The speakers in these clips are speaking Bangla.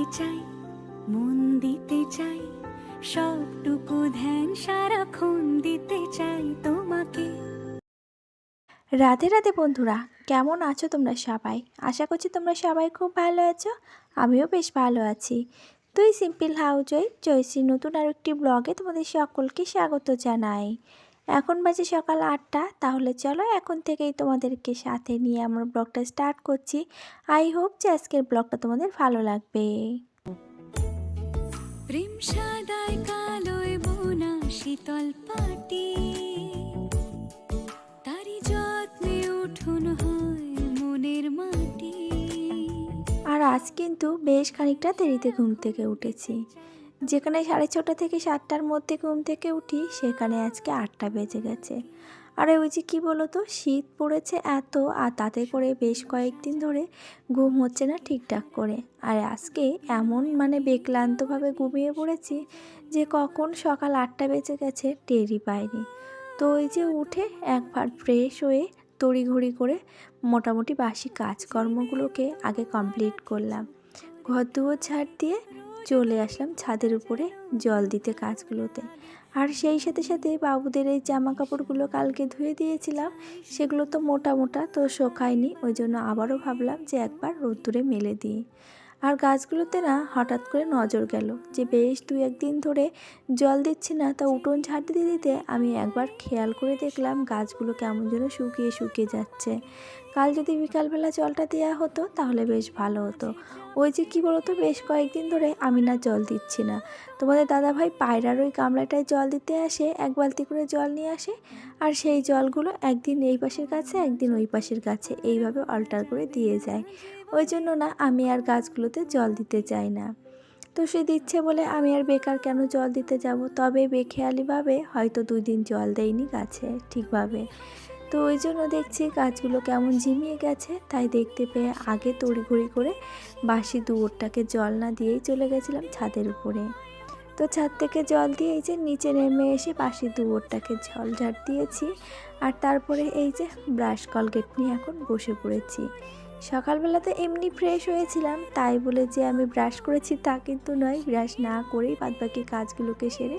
দিতে চাই, মন দিতে চাই, সবটুকু ধ্যান সারাক্ষণ দিতে চাই তোমাকে। রাধে রাধে বন্ধুরা, কেমন আছো তোমরা সবাই? আশা করছি তোমরা সবাই খুব ভালো আছো, আমিও বেশ ভালো আছি। তুই সিম্পল হাউজই জয়শ্রী নতুন আর একটি ব্লগে তোমাদের সকলকে স্বাগত জানাই। এখন বাজে সকাল আটটা তাহলে চলো এখন থেকেই তোমাদেরকে সাথে নিয়ে আমার ব্লগটা স্টার্ট করছি। আই হোপ যে আজকের ব্লগটা তোমাদের ভালো লাগবে। প্রেম সাদায় কালোয় বোনা শীতল পাটি তারি যত্নে উঠুন হয় মনের মাটি। আর আজ কিন্তু বেশ খানিকটা দেরিতে ঘুম থেকে উঠেছি। যেখানে সাড়ে ছটা থেকে সাতটার মধ্যে ঘুম থেকে উঠি, সেখানে আজকে আটটা বেজে গেছে। আর ওই যে কী বলো তো শীত পড়েছে এত, আর তাতে করে বেশ কয়েকদিন ধরে ঘুম হচ্ছে না ঠিকঠাক করে। আর আজকে এমন মানে বেক্লান্তভাবে ঘুমিয়ে পড়েছি যে কখন সকাল আটটা বেজে গেছে টেরই পাইনি। তো ওই যে উঠে একবার ফ্রেশ হয়ে তড়িঘড়ি করে মোটামুটি বাসি কাজকর্মগুলোকে আগে কমপ্লিট করলাম। ঘর দুয়ার ঝাড় দিয়ে চলে আসলাম ছাদের উপরে জল দিতে কাজগুলোতে। আর সেই সাথে সাথে বাবুদের এই জামা কাপড়গুলো কালকে ধুয়ে দিয়েছিলাম, সেগুলো তো মোটা মোটা তো শোকায়নি। ওই জন্য আবারও ভাবলাম যে একবার রোদ্দুরে মেলে দিই। আর গাছগুলোতে না হঠাৎ করে নজর গেল যে বেশ দু একদিন ধরে জল দিচ্ছি না, তা উঠোন ঝাড় দিতে দিতে আমি একবার খেয়াল করে দেখলাম গাছগুলো কেমন যেন শুকিয়ে শুকিয়ে যাচ্ছে। কাল যদি বিকালবেলা জলটা দেওয়া হতো তাহলে বেশ ভালো হতো। ওই যে কী বলতো, বেশ কয়েকদিন ধরে আমি না জল দিচ্ছি না। তোমাদের দাদাভাই পায়রার ওই গামলাটায় জল দিতে আসে, এক বালতি করে জল নিয়ে আসে, আর সেই জলগুলো একদিন এই পাশের কাছে একদিন ওই পাশের কাছে এইভাবে অল্টার করে দিয়ে যায়। ওই জন্য না আমি আর গাছগুলোতে জল দিতে চাই না। তো সে দিচ্ছে বলে আমি আর বেকার কেন জল দিতে যাব? তবে বেখেয়ালিভাবে হয়তো দুই দিন জল দেয়নি গাছে ঠিকভাবে। তো ওই জন্য দেখছি গাছগুলো কেমন ঝিমিয়ে গেছে, তাই দেখতে পেয়ে আগে তড়িঘড়ি করে বাসি দুয়োরটাকে জল না দিয়েই চলে গেছিলাম ছাদের উপরে। তো ছাদ থেকে জল দিয়ে এই যে নিচে নেমে এসে বাসি দুয়োরটাকে জল ঝাড় দিয়েছি, আর তারপরে এই যে ব্রাশ কলগেট নিয়ে এখন বসে পড়েছি। সকালবেলাতে এমনি ফ্রেশ হয়েছিলাম, তাই বলে যে আমি ব্রাশ করেছি তা কিন্তু নয় ব্রাশ না করেই বাদবাকি কাজগুলোকে সেরে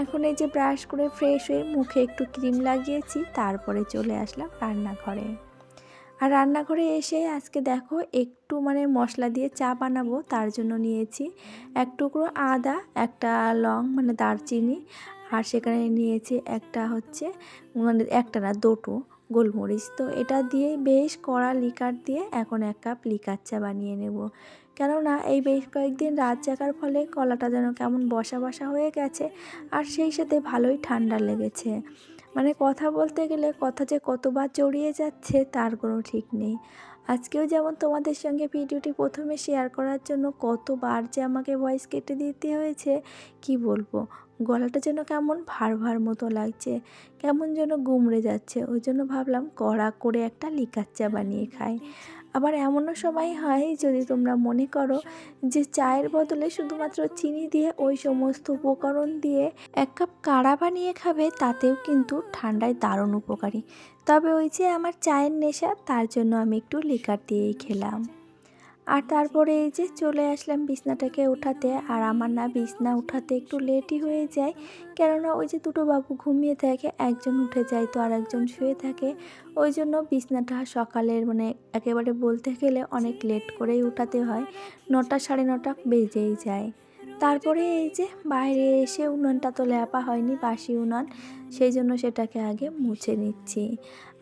এখন এই যে ব্রাশ করে ফ্রেশ হয়ে মুখে একটু ক্রিম লাগিয়েছি, তারপরে চলে আসলাম রান্নাঘরে। আর রান্নাঘরে এসে আজকে দেখো একটু মানে মশলা দিয়ে চা বানাবো, তার জন্য নিয়েছি এক টুকরো আদা, একটা লং মানে দারচিনি, আর সেখানে নিয়েছি একটা হচ্ছে মানে একটা না, দুটো গোলমরিচ। তো এটা দিয়ে বেশ কড়া লিকার দিয়ে এখন এক কাপ লিকার চা বানিয়ে নেব। কেননা এই বেশ কয়েকদিন রাত জাগার ফলে কলাটা যেন কেমন বসা বসা হয়ে গেছে আর সেই সাথে ভালোই ঠান্ডা লেগেছে। মানে কথা বলতে গেলে কথা যে কতবার জড়িয়ে যাচ্ছে তার কোনো ঠিক নেই। আজকেও যেমন তোমাদের সঙ্গে ভিডিওটি প্রথমে শেয়ার করার জন্য কতবার যে আমাকে ভয়েস কেটে দিতে হয়েছে, কি বলব? গলাটা যেন কেমন ভার ভার মতো লাগছে, কেমন যেন গুমড়ে যাচ্ছে। ওই জন্য ভাবলাম কড়া করে একটা লিকার চা বানিয়ে খাই। আবার এমনও সময় হয় যদি তোমরা মনে করো যে চায়ের বদলে শুধুমাত্র চিনি দিয়ে ওই সমস্ত উপকরণ দিয়ে এক কাপ কাড়া বানিয়ে খাবে, তাতেও কিন্তু ঠান্ডায় দারুণ উপকারী। তবে ওই যে আমার চায়ের নেশা, তার জন্য আমি একটু লিকার দিয়েই খেলাম। আর তারপরে এই যে চলে আসলাম বিছনাটাকে উঠাতে। আর আমার না বিছনা উঠাতে একটু লেটই হয়ে যায়। কেননা ওই যে দুটো বাবু ঘুমিয়ে থাকে, একজন উঠে যায় তো আর একজন শুয়ে থাকে। ওই জন্য বিছনাটা সকালের মানে একেবারে বলতে গেলে অনেক লেট করেই উঠাতে হয়। নটা সাড়ে নটা বেজেই যায়। তারপরে এই যে বাইরে এসে উনুনটা তো ল্যাপা হয়নি, বাসি উনান। সেই জন্য সেটাকে আগে মুছে নিচ্ছি।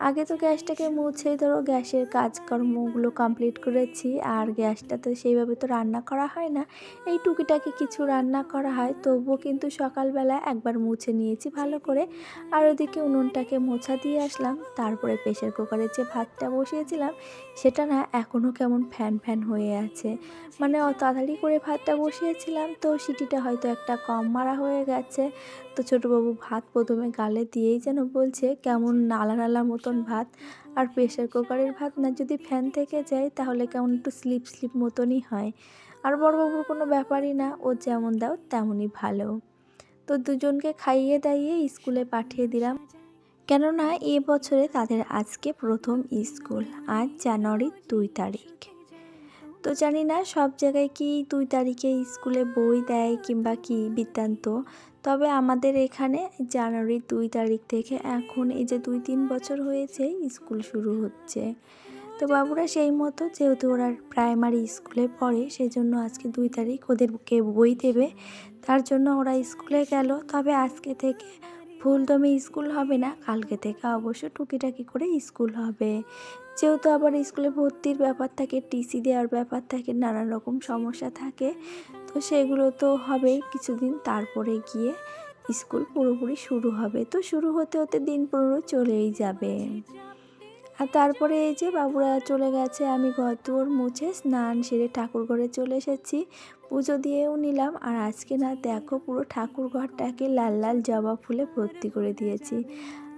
আগে তো গ্যাসটাকে মুছে ধরো, গ্যাসের কাজকর্মগুলো কমপ্লিট করেছি। আর গ্যাসটাতে সেইভাবে তো রান্না করা হয় না। এই টুকিটাকি কিছু রান্না করা হয়, তবুও কিন্তু সকালবেলা একবার মুছে নিয়েছি ভালো করে। আর ওদিকে উনুনটাকে মোছা দিয়ে আসলাম। তারপরে প্রেশার কুকারে যে ভাতটা বসিয়েছিলাম, সেটা না এখনও কেমন ফ্যান ফ্যান হয়ে আছে। মানে তাড়াতাড়ি করে ভাতটা বসিয়েছিলাম, তো সিটিটা হয়তো একটা কম মারা হয়ে গেছে। তো ছোটোবাবু ভাত প্রথমে গালে দিয়েই যেন বলছে, কেমন নালা নালা মতন ভাত আর প্রেশার কুকারের ভাত না, যদি ফ্যান থেকে যায় তাহলে কেমন একটু স্লিপ স্লিপ মতনই হয়। আর বড়বাবুর কোনো ব্যাপারই না, ও যেমন দাও তেমনই ভালো। তো দুজনকে খাইয়ে দাইয়ে স্কুলে পাঠিয়ে দিলাম। কেননা এ বছরে তাদের আজকে প্রথম স্কুল, আজ জানুয়ারির দুই তারিখ। তো জানি না সব জায়গায় কি দুই তারিখে স্কুলে বই দেয় কিংবা কি বৃত্তান্ত তবে আমাদের এখানে জানুয়ারি দুই তারিখ থেকে এখন এই যে দুই তিন বছর হয়েছে স্কুল শুরু হচ্ছে। তো বাবুরা সেই মতো যেহেতু ওরা প্রাইমারি স্কুলে পড়ে সেই জন্য আজকে দুই তারিখ ওদেরকে বই দেবে। তার জন্য ওরা স্কুলে গেল। তবে আজকে থেকে ফুলদমে স্কুল হবে না, কালকে থেকে অবশ্য টুকিটাকি করে স্কুল হবে। যেহেতু আবার স্কুলে ভর্তির ব্যাপার থাকে, টিসি দেওয়ার ব্যাপার থাকে, নানান রকম সমস্যা থাকে, তো সেগুলো তো হবেই কিছুদিন তারপরে গিয়ে স্কুল পুরোপুরি শুরু হবে। তো শুরু হতে হতে দিন পনেরো চলেই যাবে। আর তারপরে এই যে বাবুরা চলে গেছে, আমি ঘর দুয়ার মুছে স্নান সেরে ঠাকুর ঘরে চলে এসেছি। পুজো দিয়েও নিলাম আর আজকে না দেখো পুরো ঠাকুর ঘরটাকে লাল লাল জবা ফুলে ভর্তি করে দিয়েছি।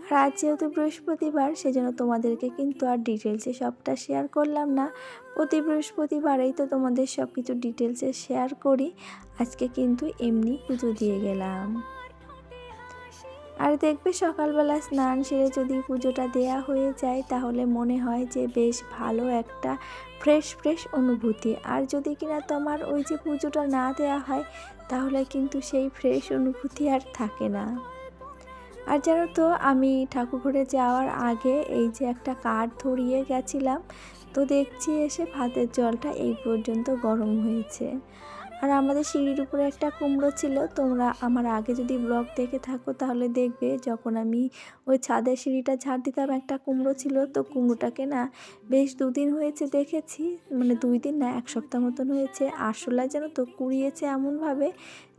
আর আজ যেহেতু বৃহস্পতিবার, সেজন্য তোমাদেরকে কিন্তু আর ডিটেলসে সবটা শেয়ার করলাম না। প্রতি বৃহস্পতিবারেই তো তোমাদের সব কিছু ডিটেলসে শেয়ার করি। আজকে কিন্তু এমনি পুজো দিয়ে গেলাম। আর দেখবে সকালবেলা স্নান সেরে যদি পুজোটা দেয়া হয়ে যায়, তাহলে মনে হয় যে বেশ ভালো একটা ফ্রেশ ফ্রেশ অনুভূতি। আর যদি কিনা তোমার ওই যে পুজোটা না দেয়া হয়, তাহলে কিন্তু সেই ফ্রেশ অনুভূতি আর থাকে না। আর জানো তো, আমি ঠাকুর ঘরে যাওয়ার আগে এই যে একটা কাঠ ধরিয়ে গেছিলাম, তো দেখছি এসে ভাতের জলটা এই পর্যন্ত গরম হয়েছে। আর আমাদের সিঁড়ির উপরে একটা কুমড়ো ছিল। তোমরা আমার আগে যদি ব্লগ দেখে থাকো তাহলে দেখবে যখন আমি ওই ছাদের সিঁড়িটা ঝাড় দিতাম একটা কুমড়ো ছিল, তো কুমড়োটাকে না বেশ দুদিন হয়েছে দেখেছি মানে দুই দিন না, এক সপ্তাহ মতন হয়েছে। আরশোলা যেন তো কুড়িয়েছে এমনভাবে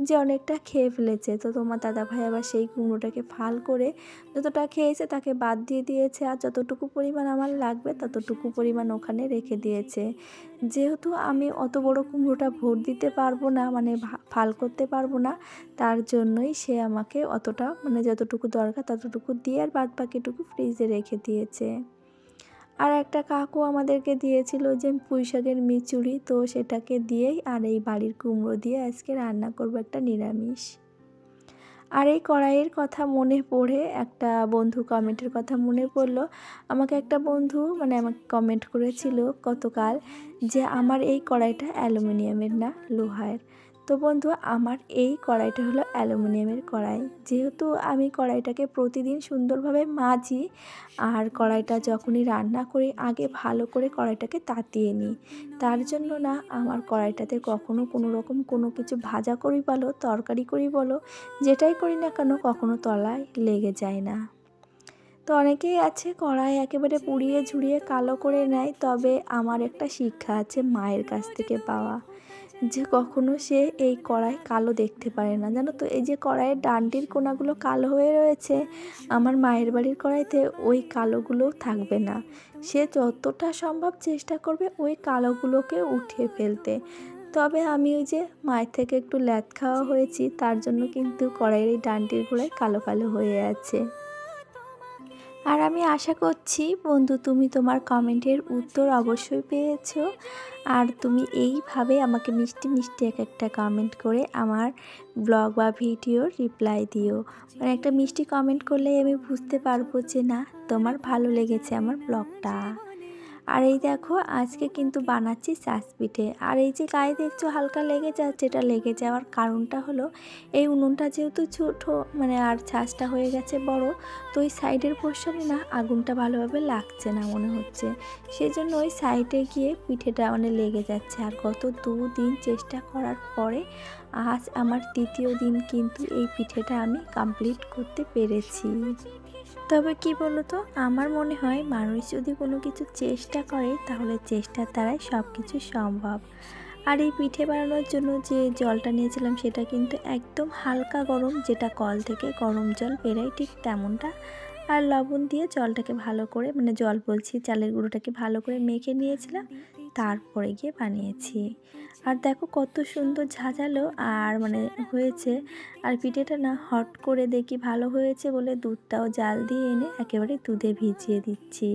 যে অনেকটা খেয়ে ফেলেছে। তো তোমার দাদা ভাই আবার সেই কুমড়োটাকে ফাল করে যতটা খেয়েছে তাকে বাদ দিয়ে দিয়েছে। আর যতটুকু পরিমাণ আমার লাগবে ততটুকু পরিমাণ ওখানে রেখে দিয়েছে। যেহেতু আমি অত বড় কুমড়োটা ভোট দিতে পারব না মানে ফাল করতে পারব না, তার জন্যই সে আমাকে অতটা মানে যতটুকু দরকার ততটুকু দিয়ে আর বাদ বাকিটুকু ফ্রিজে রেখে দিয়েছে। আর একটা কাকু আমাদেরকে দিয়েছিল যে পুঁই শাকের মিচুড়ি তো সেটাকে দিয়েই আর এই বাড়ির কুমড়ো দিয়ে আজকে রান্না করব একটা নিরামিষ। আর এই কড়াইয়ের কথা মনে পড়ে একটা বন্ধু কমেন্টের কথা মনে পড়ল। আমাকে একটা বন্ধু মানে আমাকে কমেন্ট করেছিল গতকাল যে আমার এই কড়াইটা অ্যালুমিনিয়ামের না, লোহার। তো বন্ধু, আমার এই কড়াইটা হলো অ্যালুমিনিয়ামের কড়াই। যেহেতু আমি কড়াইটাকে প্রতিদিন সুন্দরভাবে মাজি, আর কড়াইটা যখনই রান্না করি, আগে ভালো করে কড়াইটাকে তাতিয়ে নিই। তার জন্য না, আমার কড়াইটাতে কখনো কোনো রকম কোনো কিছু ভাজা করি বলো, তরকারি করি বলো, যেটাই করি না কেন কখনো তলায় লেগে যায় না। তো অনেকেই আছে কড়াই একেবারে পুড়িয়ে ঝুড়িয়ে কালো করে নেয়, তবে আমার একটা শিক্ষা আছে মায়ের কাছ থেকে পাওয়া। যে কখনো সে এই কড়াই কালো দেখতে পারে না। জানো তো, এই যে কড়াইয়ের ডান্ডির কোনাগুলো কালো হয়ে রয়েছে, আমার মায়ের বাড়ির কড়াইতে ওই কালোগুলো থাকবে না। সে যতটা সম্ভব চেষ্টা করবে ওই কালোগুলোকে উঠিয়ে ফেলতে। তবে আমি ওই যে মায়ের থেকে একটু ল্যাদ খাওয়া হয়েছি, তার জন্য কিন্তু কড়াইয়ের এই ডান্ডির গোড়ায় কালো কালো হয়ে আছে। আর আমি আশা করছি, বন্ধু, তুমি তোমার কমেন্টের উত্তর অবশ্যই পেয়েছ। আর তুমি এইভাবে আমাকে মিষ্টি মিষ্টি এক একটা কমেন্ট করে আমার ব্লগ বা ভিডিওর রিপ্লাই দিও। মানে একটা মিষ্টি কমেন্ট করলে আমি বুঝতে পারব যে, না, তোমার ভালো লেগেছে আমার ব্লগটা। আর এই দেখো, আজকে কিন্তু বানাচ্ছি চাষ পিঠে আর এই যে গায়ে দেখছ হালকা লেগে যাচ্ছে, এটা লেগে যাওয়ার কারণটা হলো, এই উনুনটা যেহেতু ছোটো মানে আর ছাঁচটা হয়ে গেছে বড়, তো ওই সাইডের পোর্শনে না আগুনটা ভালোভাবে লাগছে না মনে হচ্ছে। সেজন্য ওই সাইডে গিয়ে পিঠেটা মানে লেগে যাচ্ছে। আর গত দুদিন চেষ্টা করার পরে, আজ আমার তৃতীয় দিন কিন্তু এই পিঠেটা আমি কমপ্লিট করতে পেরেছি। তবে কি তো আমার মনে হয় মানুষ যদি কোনো কিছু চেষ্টা করে, তাহলে চেষ্টার দ্বারাই সব কিছু সম্ভব। আর এই পিঠে বানানোর জন্য যে জলটা নিয়েছিলাম, সেটা কিন্তু একদম হালকা গরম, যেটা কল থেকে গরম জল বেরোয় ঠিক তেমনটা আর লবণ দিয়ে জলটাকে ভালো করে মানে জল বলছি, চালের গুঁড়োটাকে ভালো করে মেখে নিয়েছিলাম, তারপরে গিয়ে বানিয়েছি। আর দেখো কত সুন্দর ঝাঁঝালো আর মানে হয়েছে। আর পিঠেটা না হট করে দেখি ভালো হয়েছে বলে দুধটাও জাল দিয়ে এনে একেবারে দুধে ভিজিয়ে দিচ্ছি।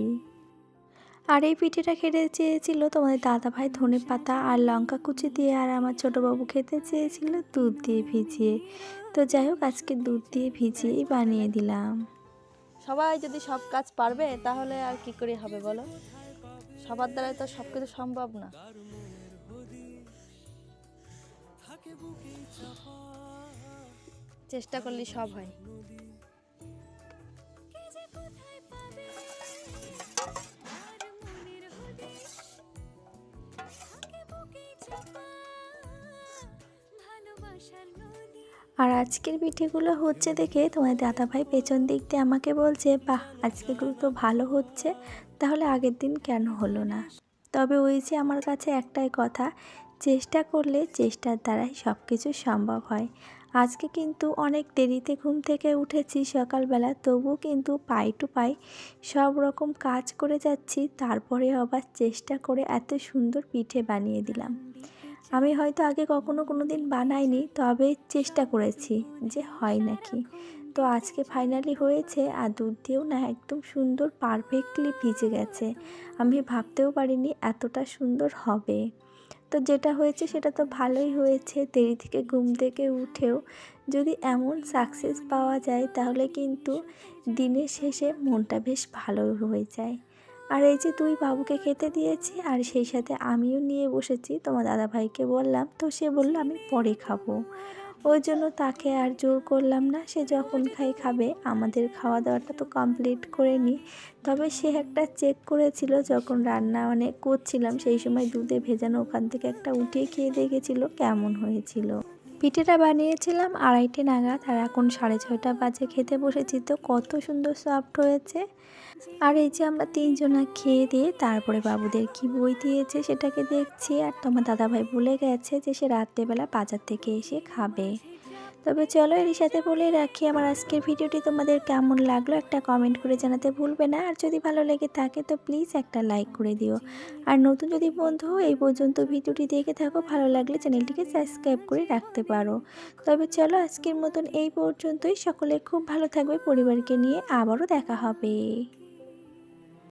আর এই পিঠেটা খেতে চেয়েছিল তোমাদের দাদা ভাই ধনে পাতা আর লঙ্কা কুচি দিয়ে, আর আমার ছোটো বাবু খেতে চেয়েছিল দুধ দিয়ে ভিজিয়ে। তো যাই হোক, আজকে দুধ দিয়ে ভিজিয়েই বানিয়ে দিলাম। সবাই যদি সব কাজ পারবে, তাহলে আর কি করে হবে বলো? সবার দ্বারাই তো সব কিছু সম্ভব না। চেষ্টা করলে সব হয়। ভালোবাসার নদী আর আজকের পিঠেগুলো হচ্ছে দেখে তোমার দাদাভাই পেছন দিক দিয়ে আমাকে বলছে, বাহ আজকেগুলো তো ভালো হচ্ছে। তাহলে আগের দিন কেন হলো না? তবে ওই যে আমার কাছে একটাই কথা, চেষ্টা করলে চেষ্টার দ্বারাই সব কিছু সম্ভব হয়। আজকে কিন্তু অনেক দেরিতে ঘুম থেকে উঠেছি সকালবেলা, তবুও কিন্তু পাই টু পাই সব রকম কাজ করে যাচ্ছি, তারপরে আবার চেষ্টা করে এত সুন্দর পিঠে বানিয়ে দিলাম। আমি হয়তো আগে কখনো কোনো দিন বানাইনি, তবে চেষ্টা করেছি যে হয় নাকি। তো আজকে ফাইনালি হয়েছে, আর দুধ দিয়েও না একদম সুন্দর পারফেক্টলি ভিজে গেছে। আমি ভাবতেও পারিনি এতটা সুন্দর হবে। তো যেটা হয়েছে সেটা তো ভালোই হয়েছে, দেরি থেকে ঘুম থেকে উঠেও। যদি এমন সাকসেস পাওয়া যায়, তাহলে কিন্তু দিনের শেষে মনটা বেশ ভালো হয়ে যায়। আর এই যে তুই বাবুকে খেতে দিয়েছি আর সেই সাথে আমিও নিয়ে বসেছি, তোমার দাদাভাইকে বললাম। তো সে বলল, আমি পরে খাব। ওই জন্য তাকে আর জোর করলাম না, সে যখন খাই খাবে, আমাদের খাওয়া দাওয়াটা তো কমপ্লিট করে নিই তবে সে একটা চেক করেছিল, যখন রান্না মানে করছিলাম, সেই সময় দুধে ভেজানো ওখান থেকে একটা উঠিয়ে খেয়ে দেখেছিল, কেমন হয়েছিল। পিঠেটা বানিয়েছিলাম আড়াইটে নাগাদ আর এখন সাড়ে ছয়টা বাজে। খেতে বসেছি তো কত সুন্দর সফট হয়েছে। আর এই যে আমরা তিনজনা খেয়ে দিয়ে তারপরে বাবুদের কি বই দিয়েছে সেটাকে দেখছি। আর তোমার দাদাভাই বলে গেছে যে সে রাত্রেবেলা বাজার থেকে এসে খাবে। তবে চলো এর সাথে বলে রাখি, আমার আজকের ভিডিওটি তোমাদের কেমন লাগল একটা কমেন্ট করে জানাতে ভুলবে না। আর যদি ভালো লেগে থাকে, তো প্লিজ একটা লাইক করে দিও। আর নতুন যদি বন্ধু এই পর্যন্ত ভিডিওটি দেখে থাকো। ভালো লাগলে চ্যানেলটিকে সাবস্ক্রাইব করে রাখতে পারো। তবে চলো আজকের মতন এই পর্যন্তই। সকলে খুব ভালো থাকবে। পরিবারকে নিয়ে আবারও দেখা হবে।